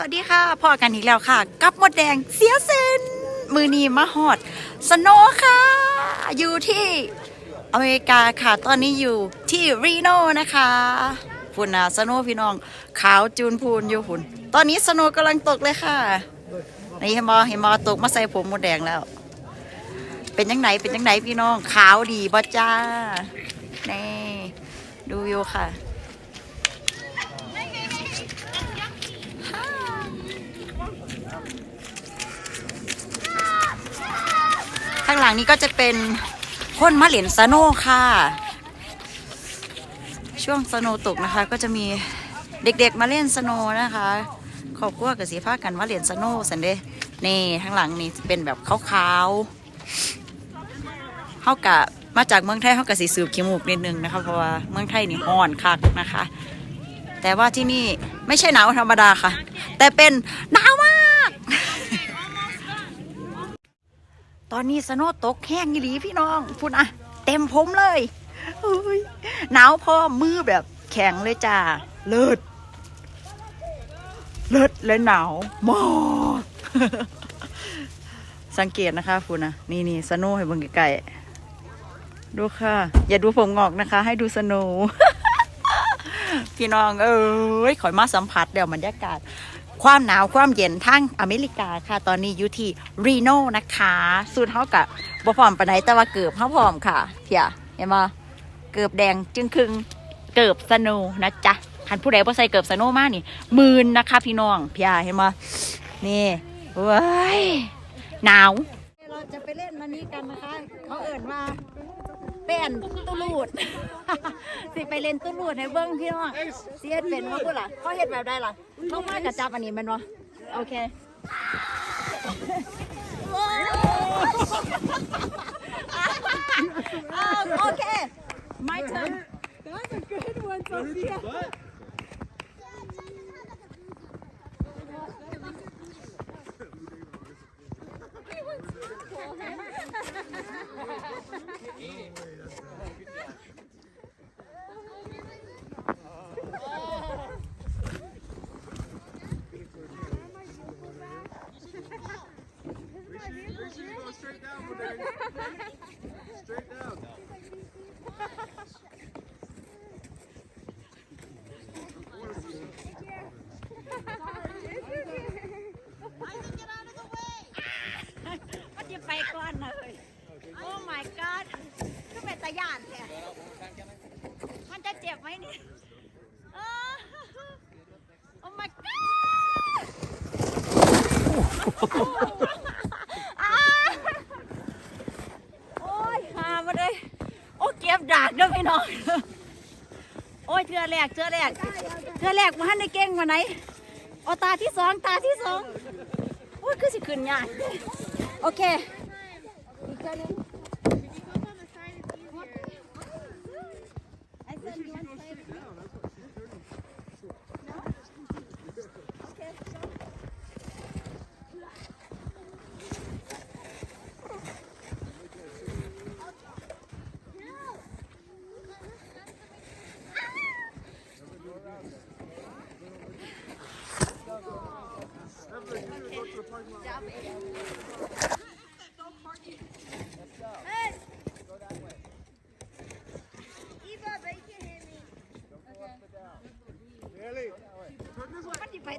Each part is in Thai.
สวัสดีค่ะพอกันอีกแล้วค่ะ กับมดแดงเสียเซนมือนีมาฮอด สโนค่ะ อยู่ที่อเมริกาค่ะ ตอนนี้อยู่ที่รีโนนะคะฝุ่นนะสโนพี่น้อง ขาวจูนพูนอยู่ฝุ่น ตอนนี้สโนกำลังตกเลยค่ะ นี่เห็นมอเห็นมอตกมาใส่ผมมดแดงแล้ว เป็นยังไงเป็นยังไงพี่น้อง ขาวดีบ่จ้า นี่ ดูวิวค่ะ ข้างหลังนี้ก็จะเป็นคนมะเหรียญสโนว์ค่ะ ช่วงสโนว์ตกนะคะ ก็จะมีเด็กๆมาเล่นสโนว์นะคะขอบครัวกับสีผ้ากันมาเหรียญสโนว์สันเดนี่ข้างหลังนี่เป็นแบบขาวๆเขากะมาจากเมืองไทยเขากะสีสูบขี้มูกนิดนึงนะคะเพราะว่าเมืองไทยนี่ห้อนคักนะคะ แต่ว่าที่นี่ไม่ใช่หนาวธรรมดาค่ะ แต่เป็นหนาวมาก ตอนนี้สโนตกแห้งอีหลีพี่น้องพูดอะเต็มผมเลยหนาวพอมือแบบแข็งเลยจ้า เลิศ เลิศและหนาวมากสังเกตนะคะคุณนะนี่นี่สโนให้เบิ่งไกลๆดูค่ะ อย่าดูผมงอกนะคะ ให้ดูสโนพี่น้อง เอ้ยขอยมาสัมผัสเดี๋ยวบรรยากาศ ความหนาวความเย็นทั้งอเมริกาค่ะ ตอนนี้อยู่ที่รีโนนะคะ สูตรเท่ากับบ่พร้อมปานแต่ว่าเกือบเท่าพร้อมค่ะเพียเห็นบ่เกือบแดงจึงครึงเกือบสโนว์นะจ๊ะคันผู้ใดบ่ใส่เกือบสโนว์มากนี่หมื่นนะคะ พี่น้องเพียเห็นบ่นี่เว้ยหนาว เราจะไปเล่นมันนี้กันนะคะ เขาเอิ่นว่า เป็นตุลูด สิไปเล่นตุลูดให้เบิ้งพี่น้องเสียดเป็นว่าพูดล่ะเขาเฮ็ดแบบใดล่ะต้องมากับจับอันนี้แมันวะโอเคอ้าวโอเค my turn That's a good one, Sophia. Get มัน จะไปก่อนเลย โอ้ my god ก็เป็นตะยานแท้มันจะเจ็บไหมนี่โอ้ my god โอ้ยหามาเลยโอ้เก็บดากด้อพี่น้องโอ้ยเทือแรกเทือแรกเทือแรกมาให้ในเก่งมาไหนโอาตาที่สองตาที่สองโอ้ยคือสิขึ้นยากโอเคมันจะไปแ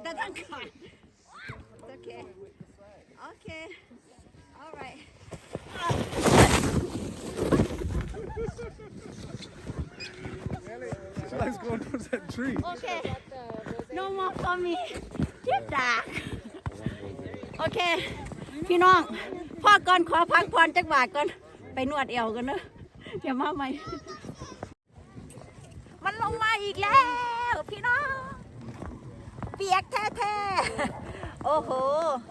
ต่ทางก่อนโอเค โอเค alright Let's go towards that tree. โอเค no more for me เจ็บดากโอเค พี่น้องพ่อก่อนขอพักผ่อนจักบาทก่อน ไปนวดเอวกันเนอะเดี๋ยวมาใหม่ มันลงมาอีกแล้ว พี่น้อง เปียกแท้ๆ โอ้โห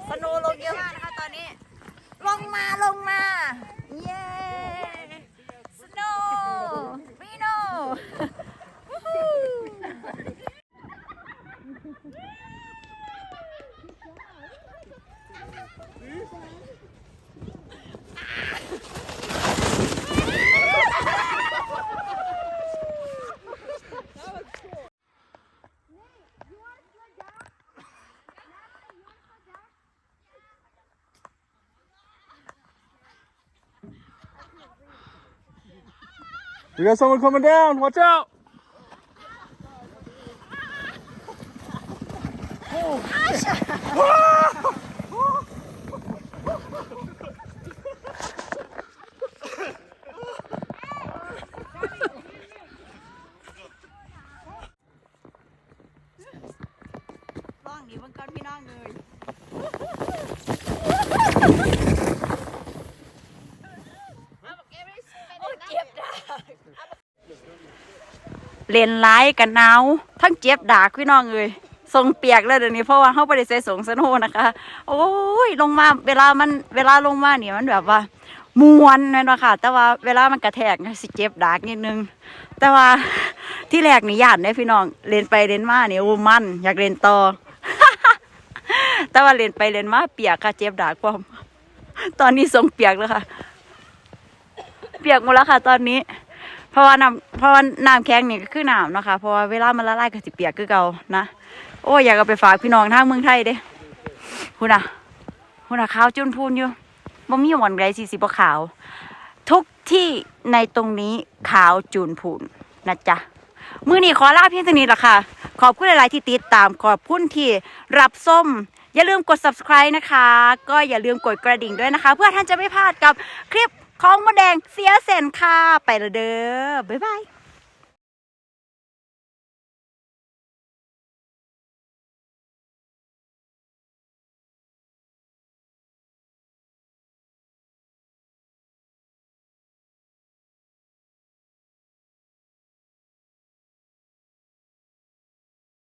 สโนว์ลงเยอะมากนะคะตอนนี้ ลงมาลง We got someone coming down. Watch out. oh, นี้เบิ่งก่อนพี่น้องเลยเล่นร้ายกันหนาวทั้งเจ็บดากพี่น้องเลยทรงเปียกเลยเดี๋ยวนี้เพราะว่าเขาบริเซสงสโนนะคะ โอ้ยลงมาเวลามันเวลาลงมาเนี่ยมันแบบว่ามวนนั่นวะค่ะ แต่ว่าเวลามันกระแทกเนี่ยสิเจ็บดากนิดนึง แต่ว่าที่แรกนี่ย่านได้พี่น้องเล่นไปเล่นมาเนี่ยโอ้มันอยากเล่นต่อ แต่ว่าเล่นไปเล่นมาเปียกค่ะเจ็บดากพร้อมตอนนี้ทรงเปียกแล้วค่ะ เปียกหมดแล้วค่ะ ตอนนี้ เพราะว่าน้ำเพราะว่าน้ำแข็งนี่ก็คือน้ำนะคะเพราะว่าเวลามันละลายก็สิเปียกคือเก่านะโอ้ยอยากเอาไปฝากพี่น้องทางเมืองไทยเด้คุณน่ะคุณน่ะขาวจุนพูนอยู่บ่มีหวานใดสิสิบ่ขาว ทุกที่ในตรงนี้ขาวจูนพูนนะจ๊ะมือนี้ขอลาเพียงเท่านี้ละค่ะ ขอบคุณหลาย ๆ ที่ติดตามขอบคุณที่รับส้ม อย่าลืมกด subscribe นะคะ ก็อย่าลืมกดกระดิ่งด้วยนะคะ เพื่อท่านจะไม่พลาดกับคลิปของมดแดงเสียเซนค่ะ ไปละเด้อบ๊ายบาย